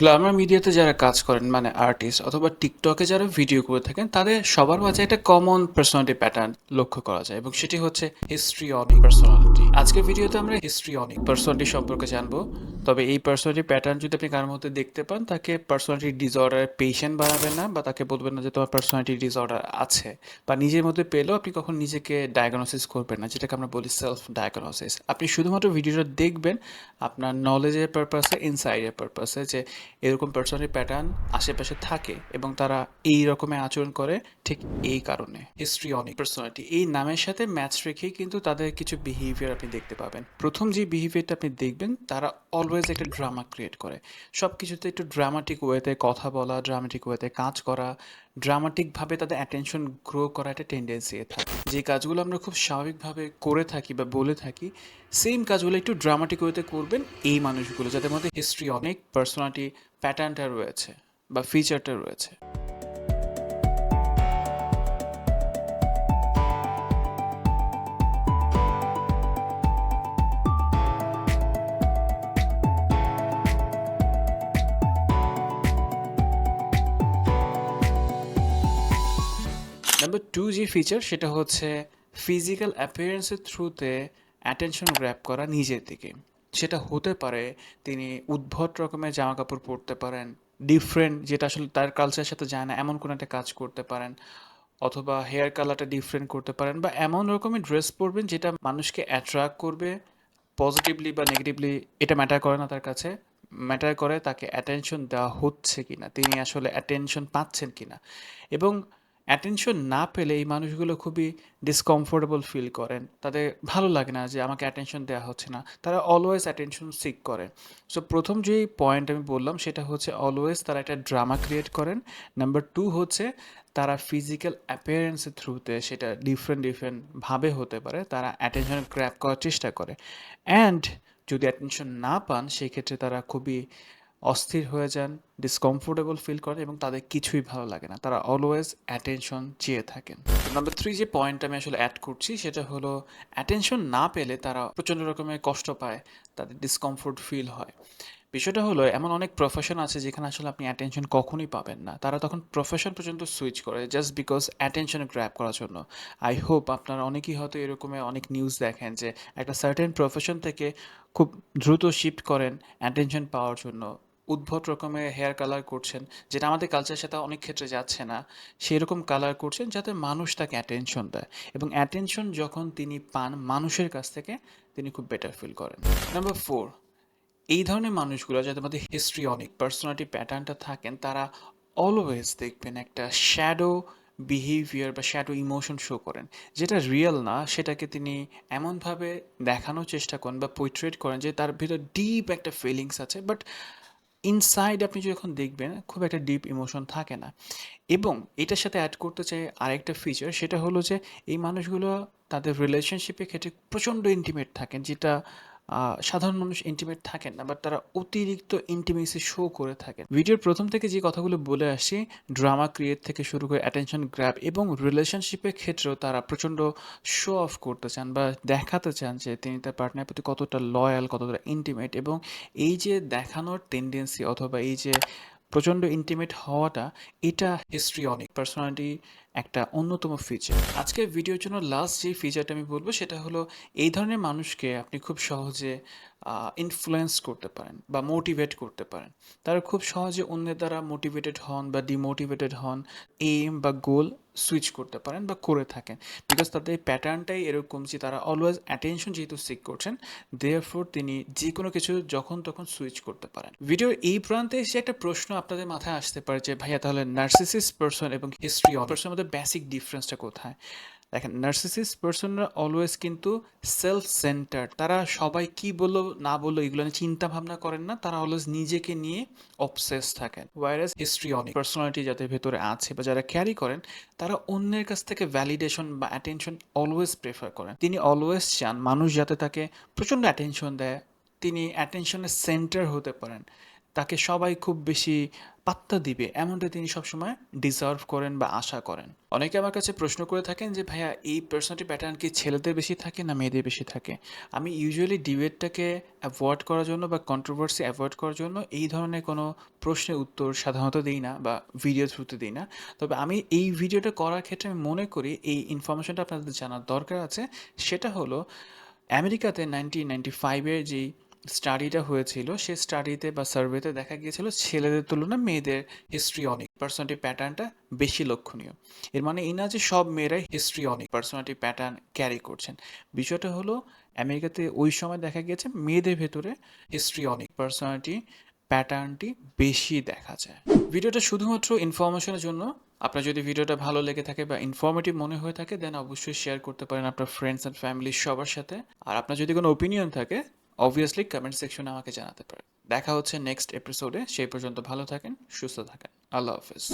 Glamour মিডিয়াতে যারা কাজ করেন মানে আর্টিস্ট অথবা টিকটকে যারা ভিডিও করে থাকেন, তাদের সবার মাঝে একটা কমন পার্সোনালিটি প্যাটার্ন লক্ষ্য করা যায় এবং সেটি হচ্ছে হিস্ট্রি অনিক পার্সোনালিটি আজকের ভিডিওতে আমরা হিস্ট্রি অনিক পার্সোনালিটি সম্পর্কে জানব। তবে এই পার্সোনালিটি প্যাটার্ন যদি আপনি কারোর মধ্যে দেখতে পান, তাকে পার্সোনালিটি ডিসঅর্ডার পেশেন্ট বানাবেন না বা তাকে বলবেন না যে তোমার পার্সোনালিটি ডিসঅর্ডার আছে বা নিজের মধ্যে পেলেও আপনি কখন নিজেকে ডায়াগনোসিস করবেন না, যেটাকে আমরা বলি সেলফ ডায়াগনোসিস আপনি শুধুমাত্র ভিডিওটা দেখবেন, আপনার নলেজের পারপাসে ইনসাইডের পারপাসে যে এরকম পার্সোনালি প্যাটার্ন আশেপাশে থাকে এবং তারা এই রকমের আচরণ করে ঠিক এই কারণে। হিস্ট্রি অনেক পার্সোনালিটি এই নামের সাথে ম্যাচ রেখেই কিন্তু তাদের কিছু বিহেভিয়ার আপনি দেখতে পাবেন। প্রথম যে বিহেভিয়ারটা আপনি দেখবেন, তারা অলওয়েজ একটা ড্রামা ক্রিয়েট করে। সব কিছুতে একটু ড্রামাটিক ওয়েতে কথা বলা ড্রামাটিক ওয়েতে কাজ করা ড্রামাটিকভাবে তাদের অ্যাটেনশন গ্রো করা একটা টেন্ডেন্সি থাকে। যে কাজগুলো আমরা খুব স্বাভাবিকভাবে করে থাকি বা বলে থাকি সেম কাজগুলো একটু ড্রামাটিক ওয়েতে করবেন এই মানুষগুলো, যাদের মধ্যে হিস্ট্রি অনেক পার্সোনালিটি প্যাটার্নটা রয়েছে বা ফিচারটা রয়েছে। নাম্বার টু যে ফিচার সেটা হচ্ছে ফিজিক্যাল অ্যাপিয়ারেন্সের থ্রুতে অ্যাটেনশন গ্র্যাপ করা নিজের দিকে। সেটা হতে পারে তিনি উদ্ভট রকমের জামা কাপড় পরতে পারেন ডিফারেন্ট যেটা আসলে তার কালচারের সাথে যায় না, এমন কোনো একটা কাজ করতে পারেন, অথবা হেয়ার কালারটা ডিফারেন্ট করতে পারেন বা এমন রকমের ড্রেস পরবেন যেটা মানুষকে অ্যাট্রাক্ট করবে পজিটিভলি বা নেগেটিভলি এটা ম্যাটার করে না তার কাছে ম্যাটার করে তাকে অ্যাটেনশন দেওয়া হচ্ছে কিনা, তিনি আসলে অ্যাটেনশন পাচ্ছেন কিনা। এবং অ্যাটেনশন না পেলে এই মানুষগুলো খুবই ডিসকমফোর্টেবল ফিল করেন। তাদের ভালো লাগে না যে আমাকে অ্যাটেনশন দেওয়া হচ্ছে না। তারা অলওয়েজ অ্যাটেনশন সিক করে। সো প্রথম যেই পয়েন্ট আমি বললাম সেটা হচ্ছে অলওয়েজ তারা একটা ড্রামা ক্রিয়েট করেন। নাম্বার টু হচ্ছে তারা ফিজিক্যাল অ্যাপিয়ারেন্সের থ্রুতে সেটা ডিফারেন্ট ডিফারেন্টভাবে হতে পারে, তারা অ্যাটেনশন গ্র্যাপ করার চেষ্টা করে। অ্যান্ড যদি অ্যাটেনশন না পান সেই ক্ষেত্রে তারা খুবই অস্থির হয়ে যান ডিসকমফোর্টেবল ফিল করেন এবং তাদের কিছুই ভালো লাগে না। তারা অলওয়েজ অ্যাটেনশন চেয়ে থাকেন। নাম্বার থ্রি যে পয়েন্ট আমি আসলে অ্যাড করছি সেটা হলো অ্যাটেনশন না পেলে তারা প্রচণ্ড রকমের কষ্ট পায়, তাদের ডিসকমফোর্ট ফিল হয়। বিষয়টা হলো এমন অনেক প্রফেশন আছে যেখানে আসলে আপনি অ্যাটেনশন কখনোই পাবেন না। তারা তখন প্রফেশন পর্যন্ত সুইচ করে জাস্ট বিকজ অ্যাটেনশন গ্র্যাপ করার জন্য। আই হোপ আপনারা অনেকেই হয়তো এরকমের অনেক নিউজ দেখেন যে একটা সার্টেন প্রফেশন থেকে খুব দ্রুত শিফট করেন অ্যাটেনশন পাওয়ার জন্য। উদ্ভট রকমের হেয়ার কালার করছেন, যেটা আমাদের কালচার সাথে অনেক ক্ষেত্রে যাচ্ছে না সেই রকম কালার করছেন যাতে মানুষ তাকে অ্যাটেনশন দেয় এবং অ্যাটেনশন যখন তিনি পান মানুষের কাছ থেকে, তিনি খুব বেটার ফিল করেন। নাম্বার ফোর এই ধরনের মানুষগুলো যাদের মধ্যে হিস্ট্রি অনেক পার্সোনালিটি প্যাটার্নটা থাকেন, তারা অলওয়েজ দেখবেন একটা শ্যাডো বিহেভিয়ার বা শ্যাডো ইমোশন শো করেন, যেটা রিয়েল না, সেটাকে তিনি এমনভাবে দেখানোর চেষ্টা করেন বা পোর্ট্রেট করেন যে তার ভিতর ডিপ একটা ফিলিংস আছে বাট ইনসাইড আপনি যখন দেখবেন, খুব একটা ডিপ ইমোশন থাকে না। এবং এটার সাথে অ্যাড করতে চাই আরেকটা ফিচার সেটা হলো যে এই মানুষগুলো তাদের রিলেশনশিপের ক্ষেত্রে প্রচণ্ড ইন্টিমেট থাকেন, যেটা সাধারণ মানুষ ইন্টিমেট থাকেন না বাট তারা অতিরিক্ত ইন্টিমেসি শো করে থাকেন। ভিডিওর প্রথম থেকে যে কথাগুলো বলে আসি ড্রামা ক্রিয়েট থেকে শুরু করে অ্যাটেনশন গ্র্যাব এবং রিলেশনশিপের ক্ষেত্রেও তারা প্রচণ্ড শো অফ করতে চান বা দেখাতে চান যে তিনি তার পার্টনার প্রতি কতটা লয়াল কতটা ইন্টিমেট এবং এই যে দেখানোর টেন্ডেন্সি অথবা এই যে প্রচণ্ড ইন্টিমেট হওয়াটা এটা হিস্ট্রি অনেক পার্সোনালিটি একটা অন্যতম ফিচার আজকের ভিডিওর জন্য লাস্ট যে ফিচারটা আমি বলব, সেটা হলো এই ধরনের মানুষকে আপনি খুব সহজে ইনফ্লুয়েন্স করতে পারেন বা মোটিভেট করতে পারেন। তারা খুব সহজে অন্যের দ্বারা মোটিভেটেড হন বা ডিমোটিভেটেড হন। এইম বা গোল সুইচ করতে পারেন বা করে থাকেন। বিকজ তাদের প্যাটার্নটাই এরকম যে তারা অলওয়েজ অ্যাটেনশন যেহেতু সিক করছেন দেয়ারফোর তিনি যে কোনো কিছু যখন তখন সুইচ করতে পারেন। ভিডিওর এই প্রান্তে এসে একটা প্রশ্ন আপনাদের মাথায় আসতে পারে যে, ভাইয়া, তাহলে নার্সিসিস পার্সন এবং হিস্ট্রি অফ পার্সনের মধ্যে বেসিক ডিফারেন্সটা কোথায়? দেখেন নার্সিসিস পার্সনরা অলওয়েজ কিন্তু সেলফ সেন্টার তারা সবাই কি বলল, না বলল, এগুলো নিয়ে চিন্তা ভাবনা করেন না। তারা অলওয়েজ নিজেকে নিয়ে অবসেস থাকেন। ওয়াইরাস হিস্ট্রি অনেক। পার্সোনালিটি যাদের ভেতরে আছে বা যারা ক্যারি করেন, তারা অন্যের কাছ থেকে ভ্যালিডেশন বা অ্যাটেনশন অলওয়েজ প্রেফার করেন। তিনি অলওয়েজ চান মানুষ যাতে তাকে প্রচণ্ড অ্যাটেনশন দেয়। তিনি অ্যাটেনশনের সেন্টার হতে পারেন। তাকে সবাই খুব বেশি পাত্তা দিবে, এমনটা তিনি সবসময় ডিজার্ভ করেন বা আশা করেন। অনেকে আমার কাছে প্রশ্ন করে থাকেন যে, ভাইয়া, এই পার্সোনালিটি প্যাটার্ন কি ছেলেদের বেশি থাকে না মেয়েদের বেশি থাকে? আমি ইউজুয়ালি ডিবেটটাকে অ্যাভয়েড করার জন্য বা কন্ট্রোভার্সি অ্যাভয়েড করার জন্য এই ধরনের কোনো প্রশ্নের উত্তর সাধারণত দিই না বা ভিডিও থ্রুতে দিই না। তবে আমি এই ভিডিওটা করার ক্ষেত্রে আমি মনে করি এই ইনফরমেশনটা আপনাদের জানার দরকার আছে। সেটা হলো, আমেরিকাতে নাইনটিন নাইনটি ফাইভের যেই স্টাডিটা হয়েছিল, সে স্টাডিতে বা সার্ভেতে দেখা গিয়েছিল ছেলেদের তুলনায় মেয়েদের হিস্ট্রি অনেক পার্সোনালিটি প্যাটার্নটা বেশি লক্ষণীয়। এর মানে এই না যে সব মেয়েরাই হিস্ট্রি অনেক পার্সোনালিটি প্যাটার্ন ক্যারি করছেন। বিষয়টা হলো আমেরিকাতে ওই সময় দেখা গিয়েছে মেয়েদের ভেতরে হিস্ট্রি অনেক পার্সোনালিটি প্যাটার্নটি বেশি দেখা যায়। ভিডিওটা শুধুমাত্র ইনফরমেশনের জন্য। আপনার যদি ভিডিওটা ভালো লেগে থাকে বা ইনফরমেটিভ মনে হয়ে থাকে দেন অবশ্যই শেয়ার করতে পারেন আপনার ফ্রেন্ডস অ্যান্ড ফ্যামিলির সবার সাথে। আর আপনার যদি কোনো ওপিনিয়ন থাকে অবভিয়াসলি কমেন্ট সেকশনে আমাকে জানাতে পারেন দেখা হচ্ছে নেক্সট এপিসোডে সেই পর্যন্ত ভালো থাকেন, সুস্থ থাকেন। আল্লাহ হাফেজ।